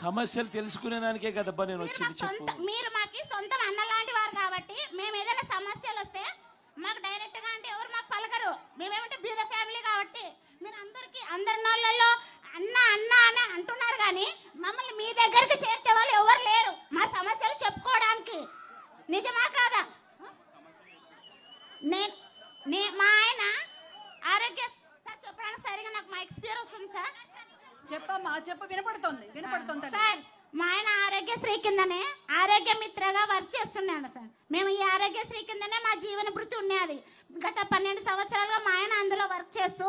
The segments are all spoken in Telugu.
సమస్యలు తెలుసుకునే దానికే కదబ్బా నేను వచ్చింది చెప్పు. మీరు మాకు సొంతం అన్న లాంటి వారు కాబట్టి మేము ఏదైనా సమస్యలు వస్తే మాకు డైరెక్ట్గా అంటే ఎవరు మాకు పలకరు. మేమేమంటే బీద ఫ్యామిలీ కాబట్టి మీరు అందరికి అందరి నోళ్ళల్లో అన్న అన్న అని అంటున్నారు కానీ మమ్మల్ని మీ దగ్గరికి చేర్చే వాళ్ళు ఎవరు లేరు మా సమస్యలు చెప్పుకోవడానికి నిజమా కాదా నేను నే మా ఆయన ఆరోగ్య సార్ చెప్పడానికి సరిగా నాకు మా ఎక్స్పీరియన్స్ వస్తుంది సార్ చెప్పమ్మా చెప్పు వినపడుతోంది వినపడుతోంది తల్లి. సార్ మా ఆయన ఆరోగ్యశ్రీ కిందనే ఆరోగ్య మిత్రగా వర్క్ చేస్తున్నాడు సార్ మేము ఈ ఆరోగ్యశ్రీ కిందనే మా జీవన భృతి ఉండేది. గత పన్నెండు సంవత్సరాలుగా మా ఆయన అందులో వర్క్ చేస్తూ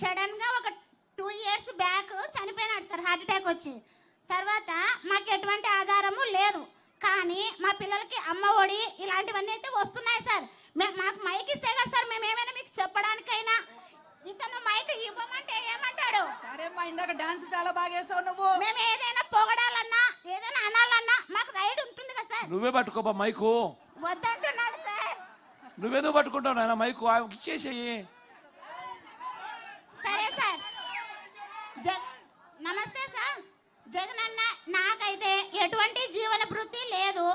సడన్గా ఒక టూ ఇయర్స్ బ్యాక్ చనిపోయినాడు సార్ హార్ట్ అటాక్ వచ్చి. తర్వాత మాకు ఎటువంటి ఆధారము లేదు. కానీ మా పిల్లలకి అమ్మ ఒడి ఇలాంటివన్నీ అయితే వస్తున్నాయి సార్. మే- మాకు మైక్ ఇస్తే కదా సార్ మేము ఏమైనా మీకు చెప్పడానికైనా. ఇతను మైక్ ఇవ్వమంటే ఏమంటాడు? సరేమ్మా ఇందాక డాన్స్ చాలా బాగా వేసావు నువ్వు. మేము ఏదైనా పొగడాలన్నా ఏదైనా అనాలన్నా మాకు రైడ్ ఉంటుంది కదా సార్. నువ్వే పట్టుకోపా మైకు సార్ నువ్వేదో పట్టుకుంటావు నాయన మైకు ఆమెకి ఇచ్చేసేయి. సరే సార్. జగ్ నమస్తే సార్. జగన్ అన్న నాకైతే ఎటువంటి జీవన వృత్తి లేదు.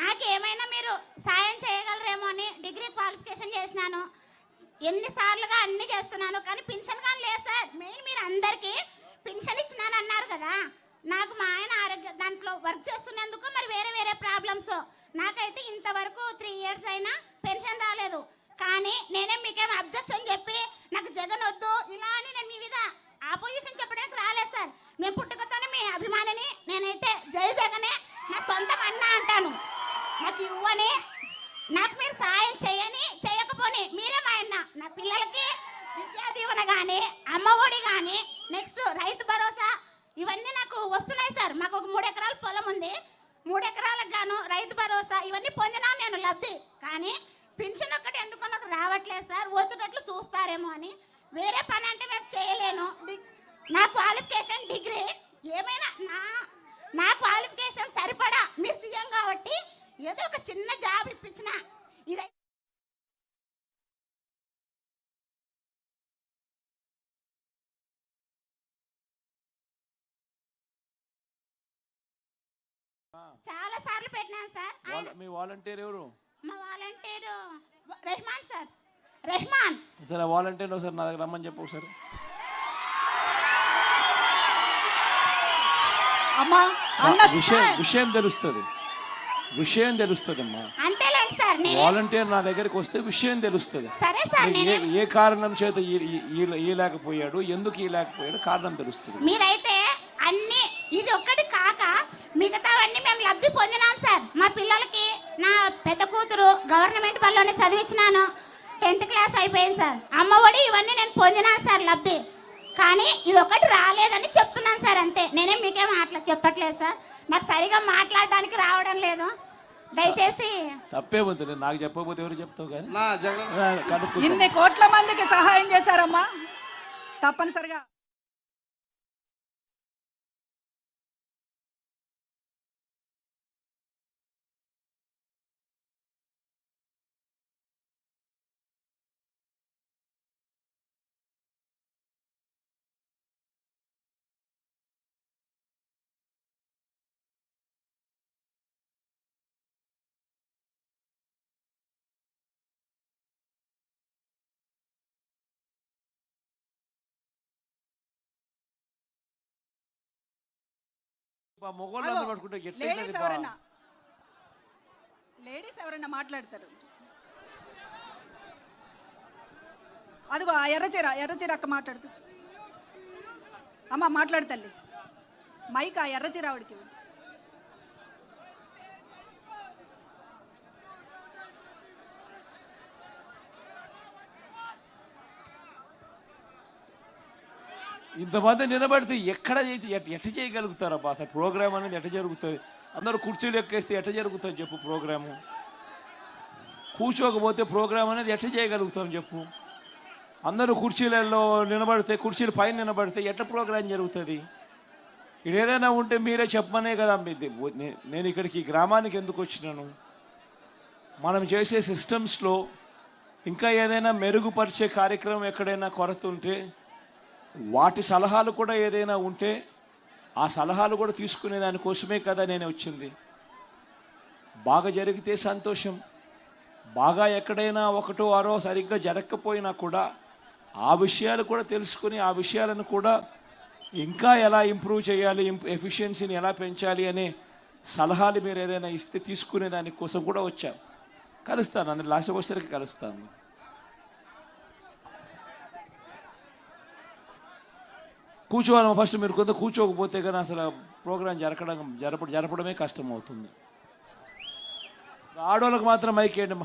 నాకేమైనా మీరు సాయం చేయగలరేమో అని డిగ్రీ క్వాలిఫికేషన్ చేసినాను. ఎన్నిసార్లుగా అన్ని చేస్తున్నాను కానీ పెన్షన్ కానీ లేదు సార్. మెయిన్ మీరు అందరికీ పెన్షన్ ఇచ్చినాను అన్నారు కదా. నాకు మా ఆయన ఆరోగ్య దాంట్లో వర్క్ చేస్తున్నందుకు మరి వేరే వేరే ప్రాబ్లమ్స్. నాకైతే ఇంతవరకు త్రీ ఇయర్స్ అయినా పెన్షన్ రాలేదు. కానీ నేనే మీకేం అబ్జెక్షన్ చెప్పి నాకు జగన్ వద్దు ఇలా అని నేను మీ మీద ఆపోజిషన్ చెప్పడానికి రాలేదు సార్. మేము పుట్టుకతోనే మీ అభిమానిని నేనైతే జై జగనే నా సొంతం అన్న అంటాను. నాకు ఇవ్వని నాకు మీరు సాయం చేయని చేయకపోని మీరే మా అన్న. నా పిల్లలకి విద్యా దీవెన కానీ అమ్మఒడి కానీ నెక్స్ట్ రైతు భరోసా ఇవన్నీ నాకు వస్తున్నాయి సార్. మాకు ఒక మూడు ఎకరాల పొలం ఉంది. మూడు ఎకరాలకు గాను రైతు భరోసా ఇవన్నీ పొందినా నేను లబ్ధి. కానీ పెన్షన్ ఒక్కటి ఎందుకో నాకు రావట్లేదు సార్ వచ్చేటట్లు చూస్తారేమో అని. వేరే పని అంటే మేము చేయలేను. నా క్వాలిఫికేషన్ డిగ్రీ ఏమైనా నా నా క్వాలిఫికేషన్ సరిపడా? మీరు సీఎం కాబట్టి ఏదో ఒక చిన్న జాబ్ ఇప్పించిన. ఇదై చాలా సార్లు పెట్టినాను సార్. మీ వాలంటీర్ ఎవరు? మా వాలంటీరు రెహమాన్ సార్. రెహమాన్. సరే వాలంటీర్ ఒకసారి నా దగ్గర రమ్మని చెప్పు ఒకసారి. అమ్మా అన్న విషయం విషయం తెలుస్తుంది. విషయం తెలుస్తుంది అమ్మా అంతేలేండి సార్ వాలంటీర్ నా దగ్గరికి వస్తే విషయం తెలుస్తుంది. సరే సార్ ఏ నేను ఏ కారణం చేత ఈ- ఈ- ఈ- ఈలేకపోయాడు ఎందుకు ఈలేకపోయాడు కారణం తెలుస్తుంది. మీరైతే అన్ని ఇది ఒక్కటి కాక మిగతావన్నీ మేము లబ్ధి పొందినాం సార్. మా పిల్లలకి నా పెద్ద కూతురు గవర్నమెంట్ బడిలోనే చదివించినాను. టెన్త్ క్లాస్ అయిపోయింది సార్. అమ్మఒడి ఇవన్నీ నేను పొందినాను సార్ లబ్ధి. కానీ ఇది ఒకటి రాలేదని చెప్తున్నాను సార్ అంతే. నేనేం మీకేం అట్లా చెప్పట్లేదు సార్. నాకు సరిగా మాట్లాడడానికి రావడం లేదు. దయచేసి తప్పే ఉంది. నాకు చెప్పకపోతే ఎవరు చెప్తావు కానీ. ఇన్ని కోట్ల మందికి సహాయం చేశారమ్మా. తప్పనిసరిగా. లేడీస్? ఎవరన్నా? లేడీస్ ఎవరన్నా మాట్లాడతారు? అదిగో ఆ ఎర్రచీర ఎర్రచీర అక్క మాట్లాడుతూ అమ్మ మాట్లాడు తల్లి. మైక్ ఆ ఎర్రచీర ఆవిడకి ఇంతమంది నిలబడితే ఎక్కడ చేతి ఎట్- ఎట్ట చేయగలుగుతారబ్బా అసలు ప్రోగ్రామ్ అనేది ఎట్ట జరుగుతుంది? అందరూ కుర్చీలు ఎక్కేస్తే ఎట్ట జరుగుతుంది చెప్పు ప్రోగ్రాము? కూర్చోకపోతే ప్రోగ్రామ్ అనేది ఎట్ట చేయగలుగుతాం చెప్పు? అందరూ కుర్చీలలో నిలబడితే కుర్చీల పైన నిలబడితే ఎట్ట ప్రోగ్రాం జరుగుతుంది? ఇక్కడ ఏదైనా ఉంటే మీరే చెప్పమనే కదా నేను ఇక్కడికి గ్రామానికి ఎందుకు వచ్చినాను? మనం చేసే సిస్టమ్స్లో ఇంకా ఏదైనా మెరుగుపరిచే కార్యక్రమం ఎక్కడైనా కొరత ఉంటే వాటి సలహాలు కూడా ఏదైనా ఉంటే ఆ సలహాలు కూడా తీసుకునే దానికోసమే కదా నేను వచ్చింది. బాగా జరిగితే సంతోషం. బాగా ఎక్కడైనా ఒకటో ఆరో సరిగ్గా జరగకపోయినా కూడా ఆ విషయాలు కూడా తెలుసుకుని ఆ విషయాలను కూడా ఇంకా ఎలా ఇంప్రూవ్ చేయాలి ఎఫిషియన్సీని ఎలా పెంచాలి అనే సలహాలు మీరు ఏదైనా ఇస్తే తీసుకునే దానికోసం కూడా వచ్చాను కలుస్తాను అందులో లాస్ట్ వచ్చేసరికి కలుస్తాను. కూర్చోవాలి ఫస్ట్ మీరు కొంత కూర్చోకపోతే కానీ అసలు ప్రోగ్రాం జరగడం జరప జరపడమే కష్టం అవుతుంది ఆడవాళ్ళకి మాత్రం మైక్ వేయండి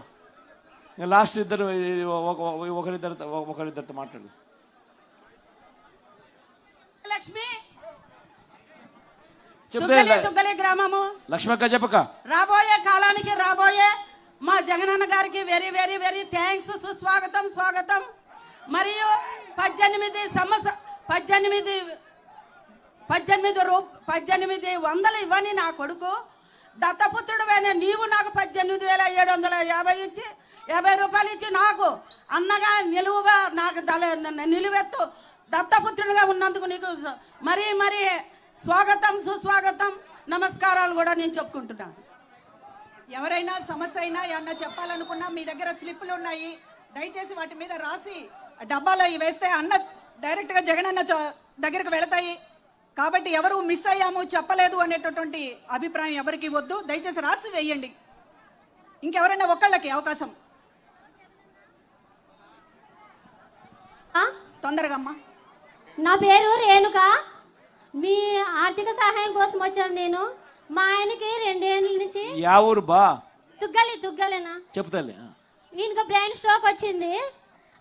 లాస్ట్ ఇద్దరు ఒక- ఒక- ఒకరిద్దరితో ఒకరిద్దరితో మాట్లాడు లక్ష్మి! చెప్తే గ్రామము. లక్ష్మక్క చెప్పక. రాబోయే కాలానికి రాబోయే మా జగనన్న గారికి వెరీ వెరీ వెరీ థ్యాంక్స్ సుస్వాగతం స్వాగతం. మరియు పద్దెనిమిది సంవత్సర పద్దెనిమిది పద్దెనిమిది రూ పద్దెనిమిది వందలు ఇవ్వని నా కొడుకు దత్తపుత్రుడు నీవు నాకు పద్దెనిమిది వేల ఏడు వందల యాభై ఇచ్చి యాభై రూపాయలు ఇచ్చి నాకు అన్నగా నిలువుగా నాకు దళ నిలువెత్తు దత్తపుత్రునిగా ఉన్నందుకు నీకు మరీ మరీ స్వాగతం సుస్వాగతం నమస్కారాలు కూడా నేను చెప్పుకుంటున్నాను. ఎవరైనా సమస్య అయినా ఏమన్నా చెప్పాలనుకున్నా మీ దగ్గర స్లిప్పులు ఉన్నాయి దయచేసి వాటి మీద రాసి డబ్బాలో వేస్తే అన్న డైరెక్ట్గా జగనన్న చ- దగ్గరికి వెళతాయి. కాబట్టి ఎవరు మిస్ అయ్యాము చెప్పలేదు అనేటటువంటి అభిప్రాయం ఎవరికి వద్దు. దయచేసి రాసి వేయండి. ఇంకెవరైనా ఒక్కళ్ళకి అవకాశం? తొందరగా అమ్మా. నా పేరు రేణుక. మీ ఆర్థిక సహాయం కోసం వచ్చాను నేను. మా ఆయనకి రెండేళ్ళ నుంచి యా ఊరు బా. తుగ్గలి తుగ్గలేనా చెప్తాలే ఈయనకు బ్రెయిన్ స్ట్రోక్ వచ్చింది.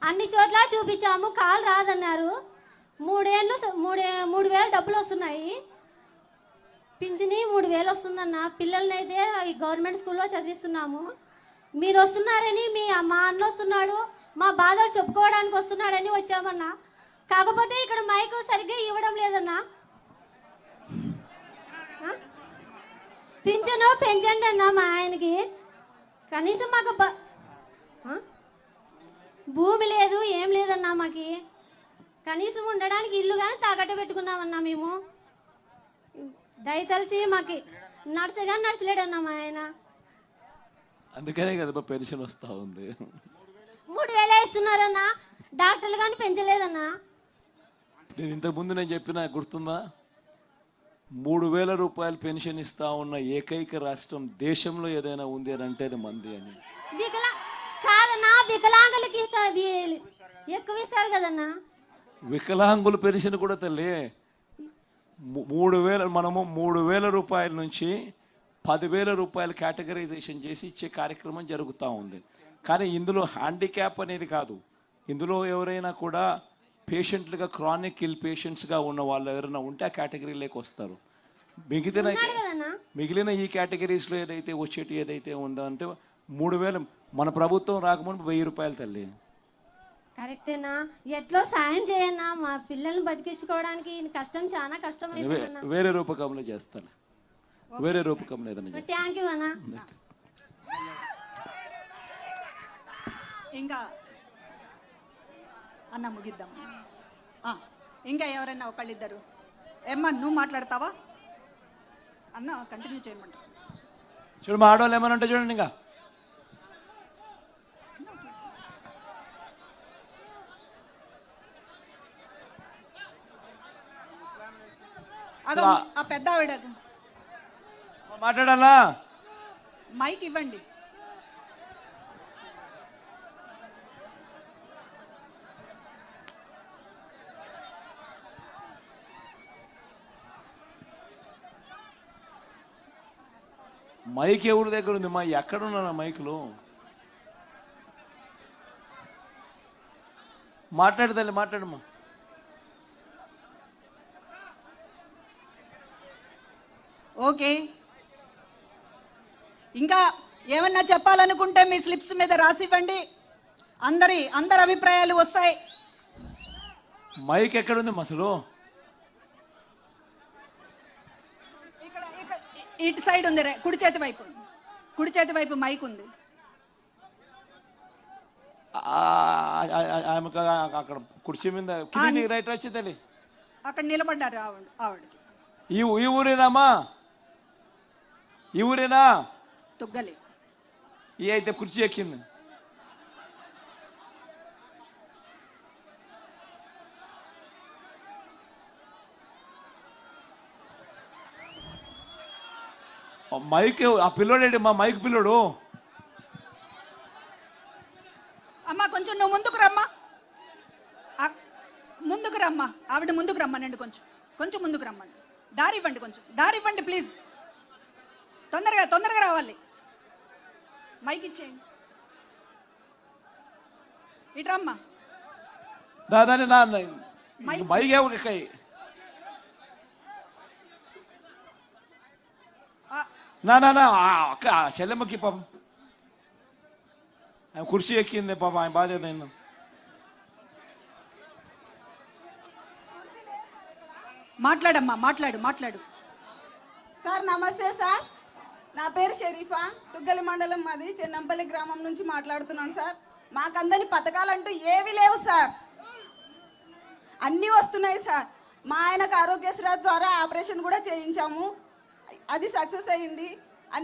అన్ని చోట్ల చూపించాము కాలు రాదన్నారు. మూడేళ్ళు మూడే మూడు వేలు డబ్బులు వస్తున్నాయి. పింఛని మూడు వేలు వస్తుందన్న పిల్లల్ని అయితే ఈ గవర్నమెంట్ స్కూల్లో చదివిస్తున్నాము. మీరు వస్తున్నారని మీ మా అన్న వస్తున్నాడు మా బాధలు చెప్పుకోవడానికి వస్తున్నాడని వచ్చామన్నా. కాకపోతే ఇక్కడ మైకు సరిగ్గా ఇవ్వడం లేదన్నా. పింఛను పెంచండి అన్న మా ఆయనకి. కనీసం మాకు బా భూమి లేదు ఏం లేదన్నా మాకి. కనీసం ఉండడానికి ఇల్లు కానీ తాకట్టు పెట్టుకున్నామన్నా మేము. దయతలిచి మాకి నడచగా నడచలేడన్నా మా ఆయన. అందుకనే కదా పెన్షన్ వస్తూ ఉంది. మూడు వేలు ఇస్తున్నారన్నా డాక్టర్లు కానీ పెంచలేదన్నా. నేను ఇంతకుముందు నేను చెప్పిన గుర్తుందా? మూడు వేల రూపాయలు పెన్షన్ ఇస్తా ఉన్న ఏకైక రాష్ట్రం దేశంలో ఏదైనా ఉంది అని అంటే అది మంది అని. కాదన్నా వికలాంగులకి ఎక్కువ ఇస్తారు కదన్నా? వికలాంగుల పెన్షన్ కూడా తల్లి మూడు వేల మనము మూడు వేల రూపాయల నుంచి పదివేల రూపాయలు కేటగరైజేషన్ చేసి ఇచ్చే కార్యక్రమం జరుగుతూ ఉంది. కానీ ఇందులో హ్యాండిక్యాప్ అనేది కాదు. ఇందులో ఎవరైనా కూడా పేషెంట్లుగా క్రానిక్ ఇల్ పేషెంట్స్గా ఉన్న వాళ్ళు ఎవరైనా ఉంటే ఆ కేటగిరీలోకి వస్తారు. మిగిలిన మిగిలిన ఈ కేటగిరీస్లో ఏదైతే వచ్చేటి ఏదైతే ఉందో అంటే మూడు వేలు మన ప్రభుత్వం రాకముందు వెయ్యి రూపాయలు తల్లి. కరెక్టేనా? ఎట్లో సాయం చేయన్నా? మా పిల్లల్ని బతికించుకోవడానికి ఈయన కష్టం చాలా కష్టం వే- అయిపోయిందన్నా వేరే రూపకంలో చేస్తాను. వేరే రూపకంలో ఏదైనా చేస్తాను. థ్యాంక్ యూ అన్నా. ఇంకా అన్న ముగిద్దాం. ఆ, ఇంకా ఎవరైనా ఒకళ్ళిద్దరు? ఏమ్మా నువ్వు మాట్లాడతావా? అన్న కంటిన్యూ చేయమంటా చూడు మా ఆడవాళ్ళు ఏమనంటే చూడండి ఇంకా. అదో ఆ పెద్ద ఆవిడ మాట్లాడాలా? మైక్ ఇవ్వండి. మైక్ ఎవరి దగ్గర ఉంది మా ఎక్కడున్నా మైకులు? మాట్లాడు తల్లి మాట్లాడమ్మా. ఓకే. ఇంకా ఏమన్నా చెప్పాలనుకుంటే మీ స్లిప్స్ మీద రాసి ఇవ్వండి అందరి అందరి అభిప్రాయాలు వస్తాయి. మైక్ ఎక్కడుంది ఇక్కడ ఇటు సైడ్ ఉంది రే కుడి చేతి వైపు. కుడి చేతి వైపు మైక్ ఉంది. అక్కడ కుర్చీ మీద రైట్ అక్కడ నిలబడ్డారు ఆవిడ ఆవిడకి. ఈ ఊరేనామా? ఈ ఊరేనా? తుగ్గలి. ఈ అయితే కుర్చీ ఎక్కింది. మైక్ ఆ పిల్లోడేంటి మా మైక్ పిల్లోడు అమ్మా కొంచెం నువ్వు ముందుకు రమ్మా ఆ- ముందుకు రమ్మా ఆవిడ ముందుకు రమ్మనండి కొంచెం కొంచెం ముందుకు రమ్మండి దారి ఇవ్వండి కొంచెం దారి ఇవ్వండి ప్లీజ్ తొందరగా తొందరగా రావాలి మైక్ ఇచ్చేయండి ఇటు రమ్మా దాదాని నా మైక్. మైక్ ఏమో ఎక్కాయి ఆ, నా నా నా ఆ అక్క చెల్లెమ్మకి పాపం. ఆమె కుర్చీ ఎక్కింది పాపం ఆయన బాధ ఏదైందో మాట్లాడమ్మా మాట్లాడు మాట్లాడు. సార్ నమస్తే సార్. నా పేరు షరీఫా. తుగ్గలి మండలం మాది. చెన్నంపల్లి గ్రామం నుంచి మాట్లాడుతున్నాను సార్. మాకందరి పథకాలంటూ ఏవి లేవు సార్. అన్నీ వస్తున్నాయి సార్. మా ఆయనకు ఆరోగ్యశ్రీ ద్వారా ఆపరేషన్ కూడా చేయించాము. అది సక్సెస్ అయింది.